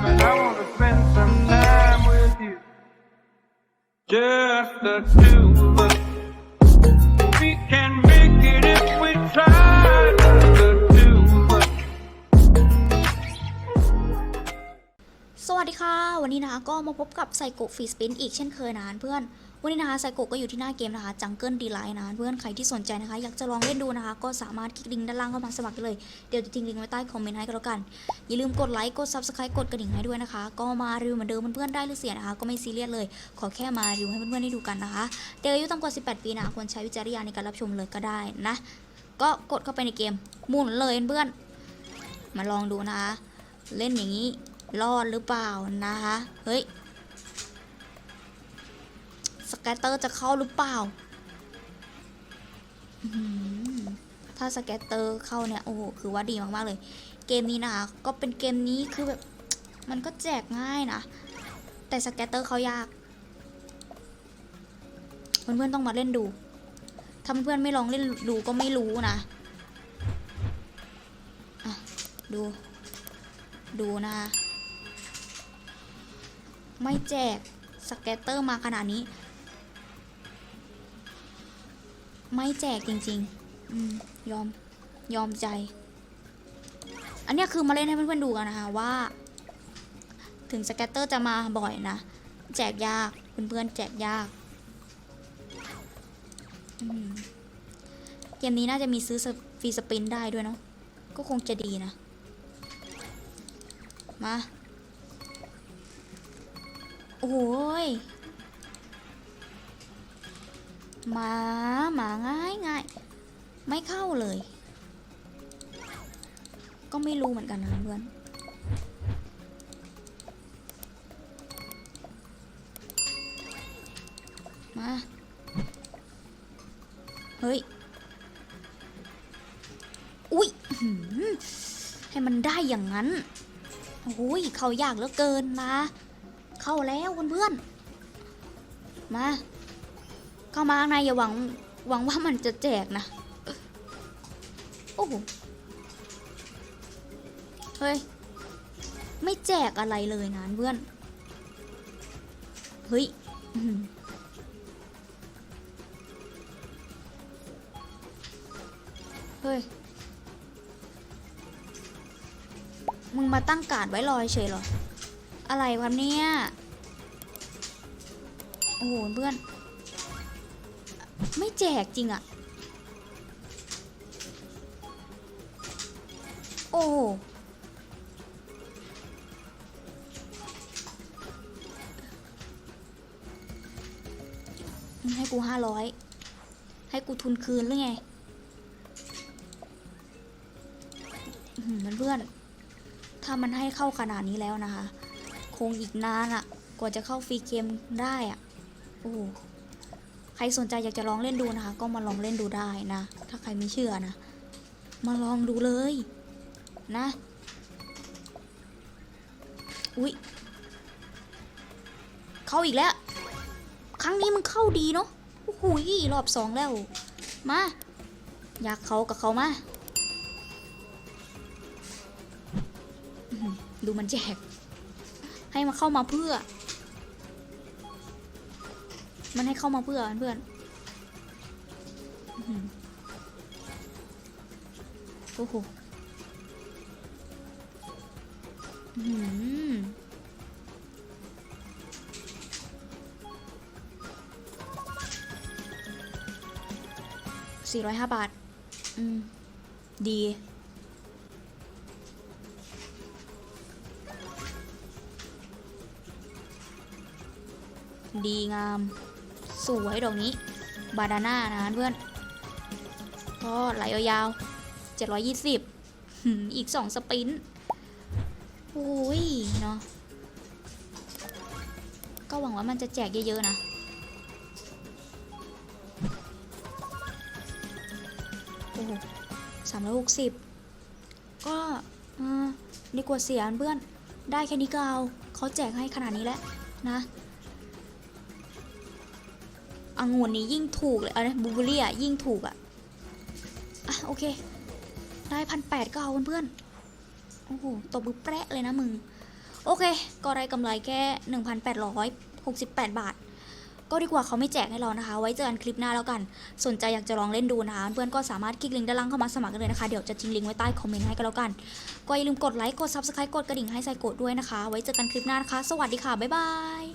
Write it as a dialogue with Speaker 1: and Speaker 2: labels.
Speaker 1: time, and I wanna spend some time with you. Just the two of us. We can make it if we try. Just the two of us.
Speaker 2: สวัสดีค่ะ วันนี้นะคะก็มาพบกับไซโกฟีสปินอีกเช่นเคยนะเพื่อน วันนี้นะคะไซโกก็อยู่ที่หน้าเกมนะคะจังเกิลดีไลน์นะเพื่อนใครที่สนใจนะคะ อยากจะลองเล่นดูนะคะ ก็สามารถคลิกลิงก์ด้านล่างเข้ามาสมัครได้เลย เดี๋ยวจะทิ้งลิงก์ไว้ใต้คอมเมนต์ให้ก็แล้วกัน อย่าลืมกดไลค์กด subscribe กดกระดิ่งให้ด้วยนะคะ ก็มารีวิวเหมือนเดิมเพื่อนๆได้หรือเสียนะคะ ก็ไม่ซีเรียสเลย ขอแค่มารีวิวให้เพื่อนๆได้ดูกันนะคะ เด็กอายุต่ำกว่า 18 ปีนะควรใช้วิจารณญาณในการรับชมเลยก็ได้นะ ก็กดเข้าไปในเกมหมุนเลยเพื่อนมาลองดูนะคะ เล่นอย่างนี้รอดหรือเปล่านะคะ เฮ้ย แกตเตอร์จะเข้าหรือเปล่า ถ้าสแกตเตอร์เข้าเนี่ย โอ้โห คือว่าดีมากๆเลย เกมนี้นะคะก็เป็นเกมนี้คือแบบ มันก็แจกง่ายนะ แต่สแกตเตอร์เขายาก เพื่อนๆต้องมาเล่นดู ถ้าเพื่อนๆไม่ลองเล่นดูก็ไม่รู้นะะดู ดูนะคะไม่แจกสเกตเตอร์มาขนาดนี้ ไม่แจกจริงๆ อืม ยอม ยอมใจ อันนี้คือมาเล่นให้เพื่อนๆดูกันนะคะว่า ถึงสเก็ตเตอร์จะมาบ่อยนะ แจกยาก เพื่อนๆแจกยากเกมนี้น่าจะมีซื้อฟรีสปินได้ด้วยเนาะ ก็คงจะดีนะ มา โอ้ย หมาหมาง่ายง่ายไม่เข้าเลย ก็ไม่รู้เหมือนกันนะเพื่อนมา เฮ้ย อุ๊ยให้มันได้อย่างนั้นโอ้ย เข้ายากเหลือเกินนะเข้าแล้วเพื่อนๆมา เข้ามาข้างในอย่าหวังหวังว่ามันจะแจกนะ โอ้โห เฮ้ย ไม่แจกอะไรเลยนะเพื่อน เฮ้ยเฮ้ย มึงมาตั้งการ์ดไว้รอยเฉยเหรอ อะไรวะเนี่ย โอ้โห เพื่อน ไม่แจกจริงอะโอ้มึงให้กูห้าร้อยให้กูทุนคืนหรือไงอื้อหือเพื่อนๆถ้ามันให้เข้าขนาดนี้แล้วนะคะ คงอีกนานอะกว่าจะเข้าฟรีเกมได้อะโอ้ ครสนใจอยากจะลองเล่นดูนะคะ ก็มาลองเล่นดูได้นะ ถ้าใครไม่เชื่อนะ มาลองดูเลยนะอุ๊ยเข้าอีกแล้ว ครั้งนี้มันเข้าดีเนาะโอ้โหรอบสองแล้ว มา อยากเขากับเขามาดูมันแจก ให้มาเข้ามาเพื่อ มันให้เข้ามาเพื่อเพื่อนโอ้โหหือสี่ร้อยห้าบาท อืม ดี ดีงาม สวยดอกนี้ บาดาน่านะเพื่อน ก็ไหลยาวๆ720 อีก 2 สปรินต์โอ้ยเนาะก็หวังว่ามันจะแจกเยอะๆนะโอ้สามร้อยหกสิบก็ดีกว่าเสียเพื่อน ได้แค่นี้ก็เอาเขาแจกให้ขนาดนี้แล้วนะ องุ่นนี้ยิ่งถูกเลยอะไรบูเบอรี่อะยิ่งถูกอะอะโอเค ได้พันแปดก็เอาเพื่อนๆโอ้โหตบมือแปะเลยนะมึง โอเค ก็ได้กำไรแค่1,868บแปดบาท ก็ดีกว่าเขาไม่แจกให้เรานะคะ ไว้เจอกันคลิปหน้าแล้วกัน สนใจอยากจะลองเล่นดูนะคะ เพื่อนก็สามารถคลิกลิงก์ด้านล่างเข้ามาสมัครกันเลยนะคะ เดี๋ยวจะทิ้งลิงก์ไว้ใต้คอมเมนต์ให้กันแล้วกัน ก็อย่าลืมกดไลค์ กด Subscribe กดกระดิ่งให้ไซโกดด้วยนะคะ ไว้เจอกันคลิปหน้านะคะ สวัสดีค่ะ บ๊ายบาย